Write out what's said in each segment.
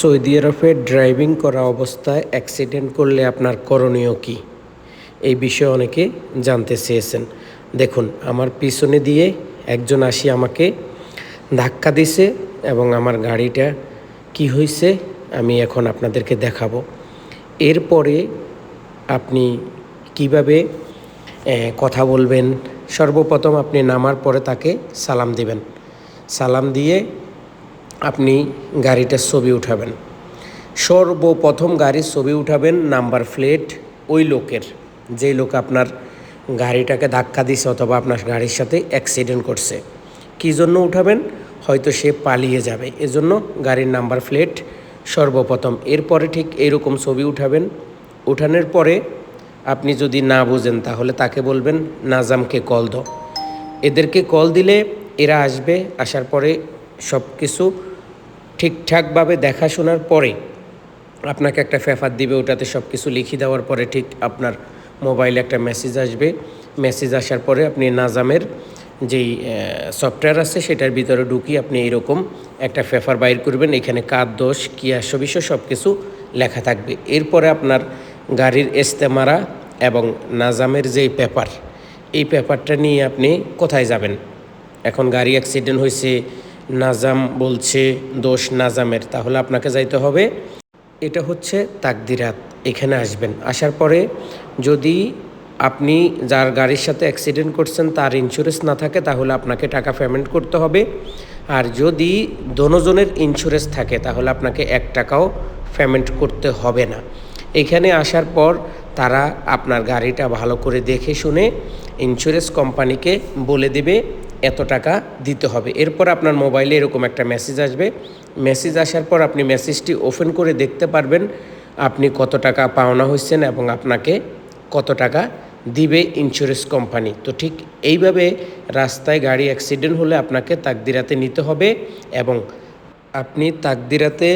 Saudi আরবে driving করা অবস্থায় অ্যাক্সিডেন্ট করলে আপনার করণীয় কী? এই বিষয়ে অনেকে জানতে চেয়েছেন। দেখুন, আমার পিছনে দিয়ে একজন আসি আমাকে ধাক্কা দিছে এবং আমার গাড়িটা কি হয়েছে আমি এখন আপনাদেরকে দেখাবো। এরপরে আপনি কীভাবে কথা বলবেন? সর্বপ্রথম আপনি নামার পরে তাকে সালাম দিবেন। সালাম দিয়ে আপনি গাড়িটার ছবি উঠাবেন। সর্বপ্রথম গাড়ির ছবি উঠাবেন নাম্বার প্লেট ওই লোকের। যেই লোক আপনার গাড়িটাকে ধাক্কা দিছে অথবা আপনার গাড়ির সাথে অ্যাক্সিডেন্ট করছে। কী জন্য উঠাবেন? হয়তো সে পালিয়ে যাবে। এজন্য গাড়ির নাম্বার প্লেট সর্বপ্রথম। এরপরে ঠিক এরকম ছবি উঠাবেন। উঠানোর পরে আপনি যদি না বোঝেন তাহলে তাকে বলবেন, নাজামকে কল দাও। এদেরকে কল দিলে এরা আসবে। আসার পরে সব কিছু ঠিকঠাকভাবে দেখাশোনার পরে আপনাকে একটা ফেফার দিবে, ওটাতে সব কিছু লিখে দেওয়ার পরে ঠিক আপনার মোবাইলে একটা মেসেজ আসবে। মেসেজ আসার পরে আপনি নাজামের যেই সফটওয়্যার আছে সেটার ভিতরে ঢুকিয়ে আপনি এরকম একটা ফেফার বাইর করবেন। এখানে কার দোষ কী আসো সব কিছু লেখা থাকবে। এরপরে আপনার গাড়ির এস্তেমারা এবং নাজামের যেই পেপার, এই পেপারটা নিয়ে আপনি কোথায় যাবেন? এখন গাড়ি অ্যাক্সিডেন্ট হয়েছে নাজাম বলছে, দোষ নাজামের। তাহলে আপনাকে যাইতে হবে। এটা হচ্ছে তাকদিরাত, এখানে আসবেন। আসার পরে যদি আপনি যার গাড়ির সাথে অ্যাক্সিডেন্ট করছেন, তার ইন্স্যুরেন্স না থাকে, তাহলে আপনাকে টাকা পেমেন্ট করতে হবে। আর যদি দোনোজনের ইন্স্যুরেন্স থাকে, তাহলে আপনাকে এক টাকাও পেমেন্ট করতে হবে না। এখানে আসার পর তারা আপনার গাড়িটা ভালো করে দেখে শুনে ইন্স্যুরেন্স কোম্পানিকে বলে দেবে। এত টাকা দিতে হবে। এরপর আপনার মোবাইলে এরকম একটা মেসেজ আসবে। মেসেজ আসার পর আপনি মেসেজটি ওপেন করে দেখতে পারবেন আপনি কত টাকা পাওনা হচ্ছেন এবং আপনাকে কত টাকা দিবে ইন্স্যুরেন্স কোম্পানি তো ঠিক এইভাবে রাস্তায় গাড়ি অ্যাক্সিডেন্ট হলে আপনাকে তাকদিরাতে নিতে হবে এবং আপনি তাকদিরাতে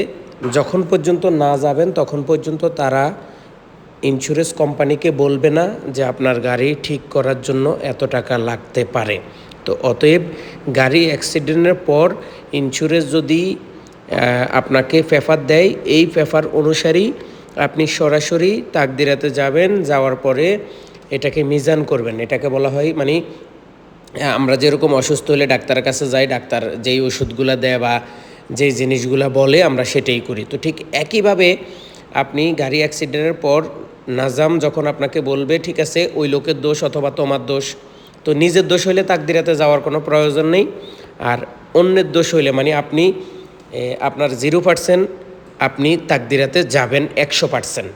যখন পর্যন্ত না যাবেন তখন পর্যন্ত তারা ইন্স্যুরেন্স কোম্পানিকে বলবে না যে আপনার গাড়ি ঠিক করার জন্য এত টাকা লাগতে পারে। তো অতএব গাড়ি অ্যাক্সিডেন্টের পর ইন্স্যুরেন্স যদি আপনাকে ফেফার দেয়, এই ফেফার অনুসারেই আপনি সরাসরি তাকদিরাতে যাবেন, যাওয়ার পরে এটাকে মিজান করবেন। এটাকে বলা হয় মানে আমরা যেরকম অসুস্থ হলে ডাক্তারের কাছে যাই, ডাক্তার যেই ওষুধগুলো দেয় বা যেই জিনিসগুলো বলে আমরা সেটাই করি। তো ঠিক একইভাবে আপনি গাড়ি অ্যাক্সিডেন্টের পর নাজাম যখন আপনাকে বলবে, ঠিক আছে, ওই লোকের দোষ অথবা তোমার দোষ, তো নিজের দোষ হইলে তাকদিরাতে যাওয়ার কোনো প্রয়োজন নেই। আর অন্যের দোষ হইলে মানে আপনি আপনার জিরো পার্সেন্ট আপনি তাকদিরাতে যাবেন একশো পার্সেন্ট